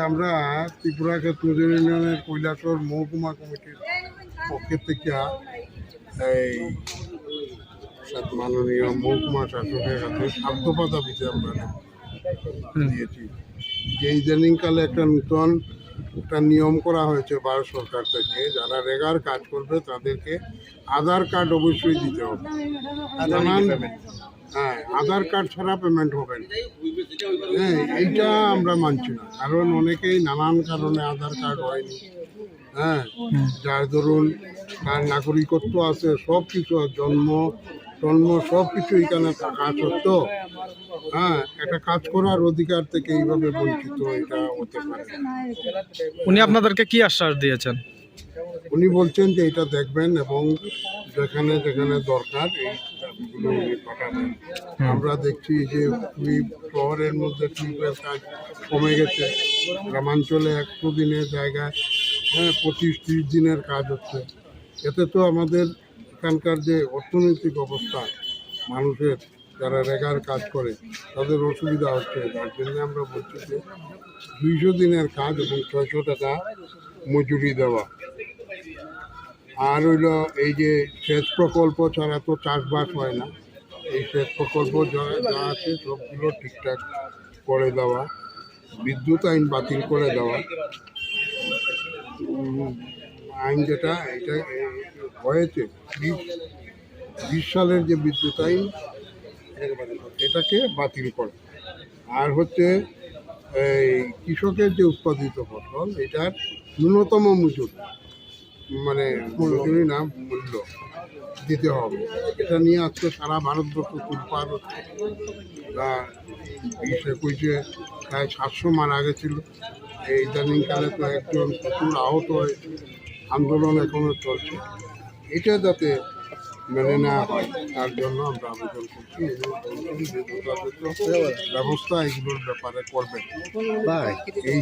আমরা ত্রিপুরা ক্ষেত্র ইউনিয়নের কৈলাসর মহকুমা কমিটির পক্ষে থেকে এই মাননীয় মহকুমা শাসকের কাছে সাধ্যপা দাবিতে আমরা দিয়েছি। যে ইদানিংকালে একটা নূতন একটা নিয়ম করা হয়েছে ভারত সরকার থেকে যারা রেগার কাজ করবে তাদেরকে আধার কার্ড অবশ্যই দিতে হবে। হ্যাঁ আধার কার্ড ছাড়া পেমেন্ট হবে না। হ্যাঁ এইটা আমরা মানছি না। কারণ অনেকেই নানান কারণে আধার কার্ড হয়নি। হ্যাঁ যার ধরুন তার নাগরিকত্ব আছে সব কিছু জন্ম জন্ম সব কিছু এখানে থাকা সত্ত্বেও হ্যাঁ একটা কাজ করার অধিকার থেকে এইভাবে বঞ্চিত এটা হতে পারে উনি আপনাদেরকে কি আশ্বাস দিয়েছেন? উনি বলছেন যে এটা দেখবেন এবং যেখানে যেখানে দরকার এই দাবিগুলো উনি পাঠাবেন। আমরা দেখছি যে শহরের মধ্যে টুইপের কাজ কমে গেছে। গ্রামাঞ্চলে একশো দিনের জায়গায় হ্যাঁ পঁচিশ ত্রিশ দিনের কাজ হচ্ছে। এতে তো আমাদের এখানকার যে অর্থনৈতিক অবস্থা, মানুষের যারা রেগার কাজ করে, তাদের অসুবিধা হচ্ছে। তার জন্য আমরা বলছি যে দুইশো দিনের কাজ এবং ছয়শো টাকা মজুরি দেওয়া। আর হইল এই যে সেচ প্রকল্প ছাড়া তো চাষবাস হয় না। এই সেচ প্রকল্প যা যা আছে সবগুলো ঠিকঠাক করে দেওয়া। বিদ্যুৎ আইন বাতিল করে দেওয়া। আইন যেটা, এটা হয়েছে বিশ সালের যে বিদ্যুৎ আইন, এটাকে বাতিল করে। আর হচ্ছে, এই কৃষকের যে উৎপাদিত ফসল, এটার ন্যূনতম মজুরি মানে মজুরি না, মূল্য দিতে হবে। এটা নিয়ে আজকে সারা ভারতবর্ষ তুলপার হচ্ছে তা বিশ একুশে প্রায় সাতশো মারা এই ইদানিংকালে তো একজন প্রচুর আহত হয়েছে। আন্দোলন এখনও চলছে। এটা যাতে মেনে নেওয়া হয় তার জন্য আমরা আবেদন করছি ব্যবস্থা এগুলোর ব্যাপারে করবেন। এই